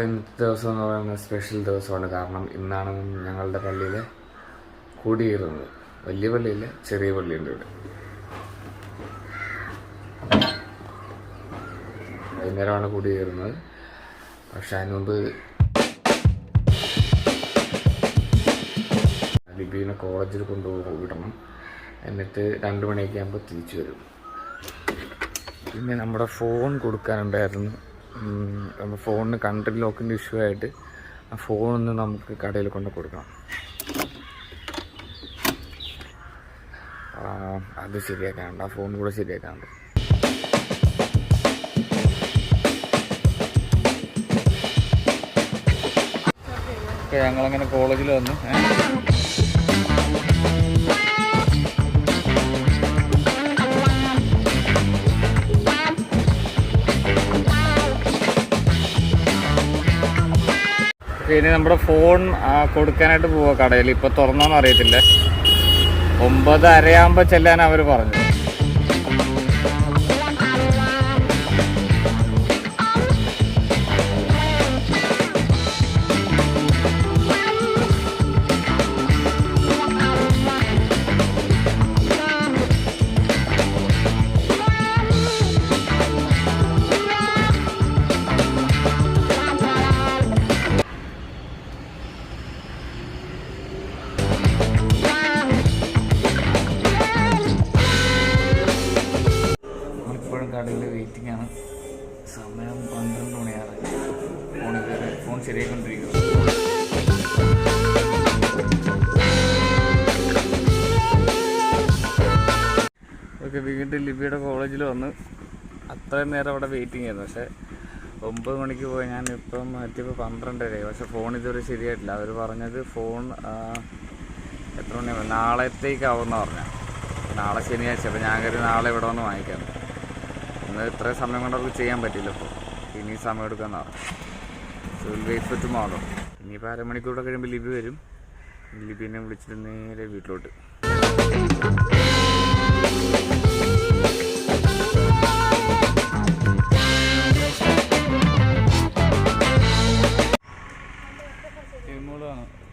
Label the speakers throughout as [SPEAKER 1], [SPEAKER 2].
[SPEAKER 1] ഇന്നത്തെ ദിവസം എന്ന് പറയുന്നത് സ്പെഷ്യൽ ദിവസമാണ്. കാരണം ഇന്നാണ് ഞങ്ങളുടെ പള്ളിയിൽ കൂടിയിരുന്നത്. വലിയ പള്ളിയില്ല ചെറിയ പള്ളിയുണ്ട് ഇവിടെ. വൈകുന്നേരമാണ് കൂടിയിരുന്നത്. പക്ഷെ അതിന് മുമ്പ് ലിബീനെ കോളേജിൽ കൊണ്ടുപോയി വിടണം. എന്നിട്ട് രണ്ട് മണിയൊക്കെ ആകുമ്പോൾ തിരിച്ചു വരും. പിന്നെ നമ്മുടെ ഫോൺ കൊടുക്കാനുണ്ടായിരുന്നു. നമ്മുടെ ഫോണിന് കൺട്രി ലോക്കിന്റെ ഇഷ്യൂ ആയിട്ട് ആ ഫോണൊന്ന് നമുക്ക് കടയിൽ കൊണ്ട് കൊടുക്കണം. അത് ശരിയാക്കാനുണ്ട്. ആ ഫോൺ കൂടെ ശരിയാക്കാനുണ്ട്. ഞങ്ങളങ്ങനെ കോളേജിൽ വന്നു. ഇനി നമ്മുടെ ഫോൺ കൊടുക്കാനായിട്ട് പോവുക കടയിൽ ഇപ്പോൾ തുറന്നോന്ന് അറിയത്തില്ല. ഒമ്പത് അരയാകുമ്പോൾ ചെല്ലാൻ അവർ പറഞ്ഞു ഇതുവരെ ഫോൺ ശരിയായിക്കൊണ്ടിരിക്കുന്നു ഓക്കെ വീണ്ടും ലിബിയുടെ കോളേജിൽ വന്ന് അത്രയും നേരം അവിടെ വെയിറ്റിംഗ് ആയിരുന്നു. പക്ഷേ ഒമ്പത് മണിക്ക് പോയി. ഞാനിപ്പം എത്തിയപ്പോൾ പന്ത്രണ്ടരയായി. പക്ഷേ ഫോൺ ഇതുവരെ ശരിയായിട്ടില്ല. അവർ പറഞ്ഞത് ഫോൺ എത്ര മണിയാണ് നാളത്തേക്കാവുമെന്ന് പറഞ്ഞു. നാളെ ശനിയാഴ്ച. അപ്പോൾ ഞാൻ കരുതി നാളെ ഇവിടെ വന്ന് വാങ്ങിക്കാം. ഇന്ന് ഇത്രയും സമയം കൊണ്ട് അവർക്ക് ചെയ്യാൻ പറ്റില്ല ഇപ്പോൾ ഇനി സമയം എടുക്കാമെന്ന് പറഞ്ഞു. So will wait for tomorrow ഇനിയിപ്പോൾ അരമണിക്കൂടെ കഴിയുമ്പോൾ ലിബി വരും. ലിബിനെ വിളിച്ചിട്ട് നേരെ വീട്ടിലോട്ട്.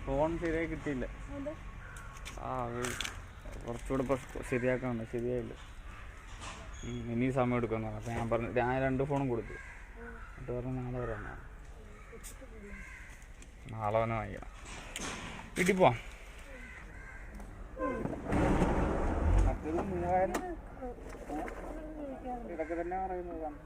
[SPEAKER 1] ഫോൺ ശരിയായി കിട്ടിയില്ല. ആ അത് കുറച്ചുകൂടെ ശരിയാക്കണം ശരിയായില്ല. ഇനി സമയം എടുക്കുന്നു അപ്പം ഞാൻ പറഞ്ഞു ഞാൻ രണ്ട് ഫോണും കൊടുത്തു. എന്നിട്ട് പറഞ്ഞു നാളെ വരാനാണ് നാളെ വന്ന് വാങ്ങിക്കണം വീട്ടിൽ പോവാം. മറ്റേത് മൂവായിരം. ഇതൊക്കെ തന്നെ പറയുന്നതാണ്.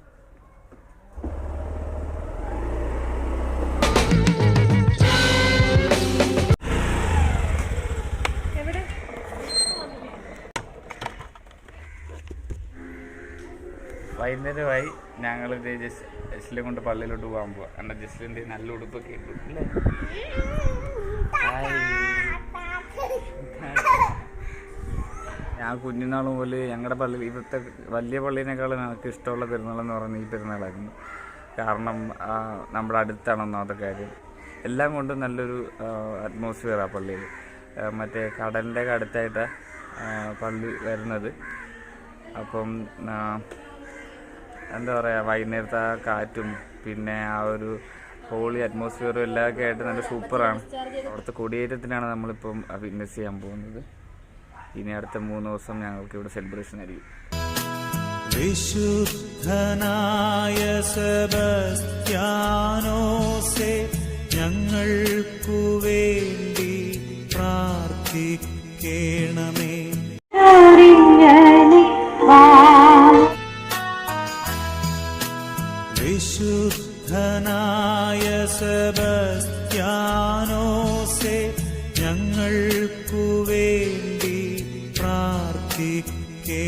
[SPEAKER 1] വൈകുന്നേരമായി ഞങ്ങൾ ഇത് ജസ് ജസ്റ്റിലെ കൊണ്ട് പള്ളിയിലോട്ട് പോകാൻ പോവാം. കാരണം ജസ്റ്റിന്റെ നല്ല ഉടുപ്പൊക്കെ ഇട്ടു. അല്ലേ ഞാൻ കുഞ്ഞുനാൾ പോലെ ഞങ്ങളുടെ പള്ളി ഇവിടുത്തെ വലിയ പള്ളീനേക്കാളും ഞങ്ങൾക്ക് ഇഷ്ടമുള്ള പെരുന്നാളെന്ന് പറയുന്നത് ഈ പെരുന്നാളായിരുന്നു. കാരണം നമ്മുടെ അടുത്താണ് ഒന്നാമത്തെ കാര്യം. എല്ലാം കൊണ്ടും നല്ലൊരു അറ്റ്മോസ്ഫിയറാണ് പള്ളിയിൽ ആ, മറ്റേ കടലിന്റെ അടുത്തായിട്ടാണ് അടുത്തായിട്ട് പള്ളി വരുന്നത്. അപ്പം എന്താ പറയുക വൈകുന്നേരത്തെ ആ കാറ്റും പിന്നെ ആ ഒരു ഹോളി അറ്റ്മോസ്ഫിയറും എല്ലാം ഒക്കെ ആയിട്ട് നല്ല സൂപ്പറാണ്. അവിടുത്തെ കൊടിയേറ്റത്തിനാണ് നമ്മളിപ്പം വിറ്റ്നസ് ചെയ്യാൻ പോകുന്നത്. ഇനി അടുത്ത മൂന്ന് ദിവസം ഞങ്ങൾക്ക് ഇവിടെ സെലിബ്രേഷൻ ആയിരിക്കും.
[SPEAKER 2] വിശുദ്ധനായ സെബസ്ത്യാനോസെ യോർദാനോസെ ഞങ്ങൾക്കു വേണ്ടി പ്രാർത്ഥിക്കേ.